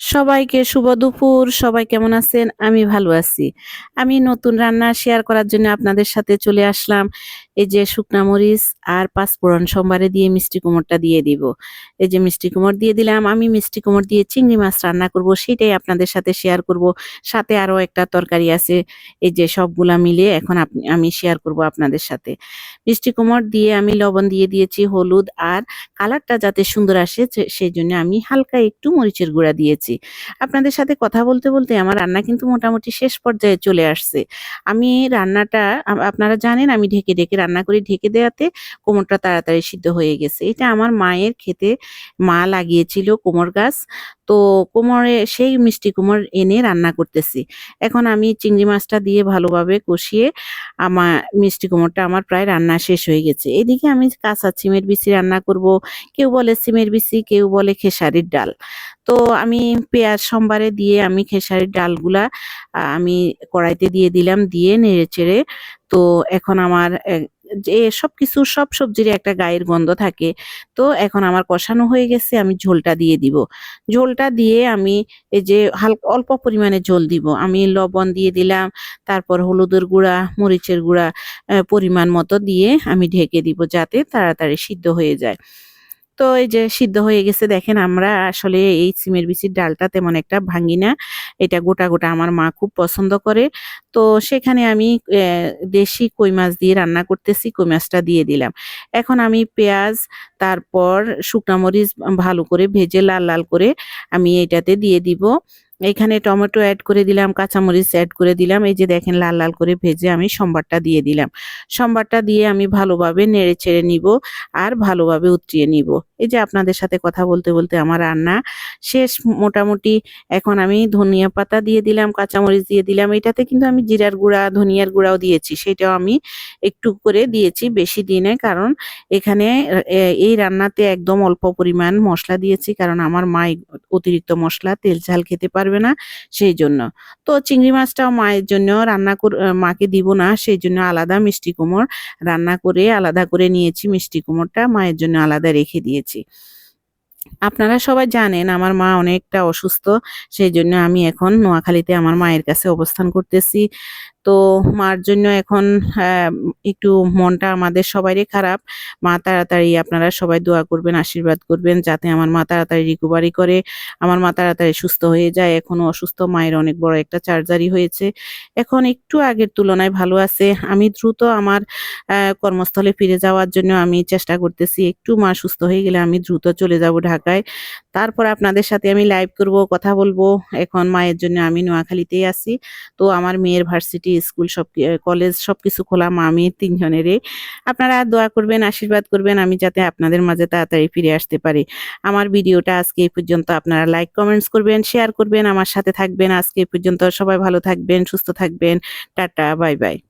সবাইকে শুভ দুপুর, সবাই কেমন আছেন? আমি ভালো আছি। আমি নতুন রান্না শেয়ার করার জন্য আপনাদের সাথে চলে আসলাম। এই যে শুকনা মরিচ আর পাঁচফোড়ন সোমবারে দিয়ে মিষ্টি কুমড়টা দিয়ে দিব। এই যে মিষ্টি কুমড় দিয়ে দিলাম, আমি মিষ্টি কুমড় দিয়ে চিংড়ি মাছ রান্না করব, সেটাই আপনাদের সাথে শেয়ার করব। সাথে আরও একটা তরকারি আছে, এই যে সবগুলা মিলে এখন আমি শেয়ার করব আপনাদের সাথে। মিষ্টি কুমড় দিয়ে আমি লবণ দিয়ে দিয়েছি, হলুদ আর কালারটা যাতে সুন্দর আসে সেই জন্য আমি হালকা একটু মরিচের গুঁড়া দিয়েছি। আপনাদের সাথে কথা বলতে বলতে আমার রান্না কিন্তু মোটামুটি শেষ পর্যায়ে চলে আসছে। আমি রান্নাটা আপনারা জানেন আমি ঢেকে ঢেকে রান্না করি ঢেকে দেওয়াতে কোমরটা তাড়াতাড়ি সিদ্ধ হয়ে গেছে। এটা আমার মায়ের খেতে মা লাগিয়েছিল কোমর গাছ। তো কোমরে, সেই মিষ্টি কোমর এনে রান্না করতেছি। এখন আমি চিংড়ি মাছটা দিয়ে ভালোভাবে কষিয়ে আমার মিষ্টি কোমরটা আমার প্রায় রান্না শেষ হয়ে গেছে। এদিকে আমি কাঁচা সিমের বিচি রান্না করব। কেউ বলে সিমের বিচি, কেউ বলে খেসারির ডাল। তো আমি পেঁয়াজ সম্বারে দিয়ে আমি খেসারির ডালগুলা আমি কড়াইতে দিয়ে দিলাম, দিয়ে নেড়ে চেড়ে। তো এখন আমার যে সবকিছু সব সবজির একটা গায়ের গন্ধ থাকে। তো এখন আমার কষানো হয়ে গেছে, আমি ঝোলটা দিয়ে দিব। ঝোলটা দিয়ে আমি এই যে হালকা অল্প পরিমাণে ঝোল দিব। আমি লবণ দিয়ে দিলাম, তারপর হলুদের গুঁড়া, মরিচের গুঁড়া পরিমাণ মতো দিয়ে আমি ঢেকে দিব যাতে তাড়াতাড়ি সিদ্ধ হয়ে যায়। তো এই যে সিদ্ধ হয়ে গেছে, দেখেন আমরা আসলে এই সিমের বিচির ডালটা তেমন একটা ভাঙি না। এটা গোটা গোটা আমার মা খুব পছন্দ করে। তো সেখানে আমি দেশি কই মাছ দিয়ে রান্না করতেছি, কই মাছটা দিয়ে দিলাম। এখন আমি পেঁয়াজ, তারপর শুকনা মরিচ ভালো করে ভেজে লাল লাল করে আমি এটাতে দিয়ে দিব। এখানে টমেটো অ্যাড করে দিলাম কাঁচামরিচ অ্যাড করে দিলাম। এই যে দেখেন লাল লাল করে ভেজে আমি সম্বারটা দিয়ে দিলাম। সম্বারটা দিয়ে আমি ভালোভাবে নেড়ে ছেড়ে নিব আর ভালোভাবে উতরিয়ে নিব। এই যে আপনাদের সাথে কথা বলতে বলতে আমার রান্না শেষ। মোটামুটি এখন আমি ধনিয়া পাতা দিয়ে দিলাম কাঁচামরিচ দিয়ে দিলাম। এটাতে কিন্তু আমি জিরার গুঁড়া, ধনিয়ার গুঁড়াও দিয়েছি। সেটাও আমি একটু করে দিয়েছি বেশি দিনে কারণ এখানে এই রান্নাতে একদম অল্প পরিমাণ মশলা দিয়েছি কারণ আমার মা অতিরিক্ত মশলা তেল ঝাল খেতে পারবে না সেই জন্য। তো চিংড়ি মাছটাও মায়ের জন্য রান্না কর, মাকে দিব না, সেই জন্য আলাদা মিষ্টি কুমড় রান্না করে, আলাদা করে নিয়েছি মিষ্টি কুমড়টা মায়ের জন্য আলাদা রেখে দিয়েছি। আপনারা সবাই জানেন আমার মা অনেকটা অসুস্থ সেই জন্য আমি এখন নোয়াখালীতে আমার মায়ের কাছে অবস্থান করতেছি। তো মার জন্য এখন একটু মনটা আমাদের সবারই খারাপ। মা তাড়াতাড়ি আপনারা সবাই দোয়া করবেন, আশীর্বাদ করবেন, যাতে আমার মা তাড়াতাড়ি রিকভারি করে। আমার মা তাড়াতাড়ি সুস্থ হয়ে যায়। এখনও অসুস্থ, মায়ের অনেক বড় একটা চার্জারি হয়েছে। এখন একটু আগের তুলনায় ভালো আছে। আমি দ্রুত আমার কর্মস্থলে ফিরে যাওয়ার জন্য আমি চেষ্টা করতেছি। একটু মা সুস্থ হয়ে গেলে আমি দ্রুত চলে যাব ঢাকায়। তারপর আপনাদের সাথে আমি লাইভ করব, কথা বলব। এখন মায়ের জন্য আমি নোয়াখালীতেই আছি। তো আমার মেয়ের ভার্সিটি স্কুল সব কলেজ সবকিছু খোলা, মা মেয়ে তিনজনেরই। আপনারা দোয়া করবেন, আশীর্বাদ করবেন, আমি যাতে আপনাদের মাঝে তাড়াতাড়ি ফিরে আসতে পারি। আমার ভিডিওটা আজকে এই পর্যন্ত। আপনারা লাইক কমেন্টস করবেন শেয়ার করবেন, আমার সাথে থাকবেন। আজকে এই পর্যন্ত সবাই ভালো থাকবেন, সুস্থ থাকবেন। Tata bye bye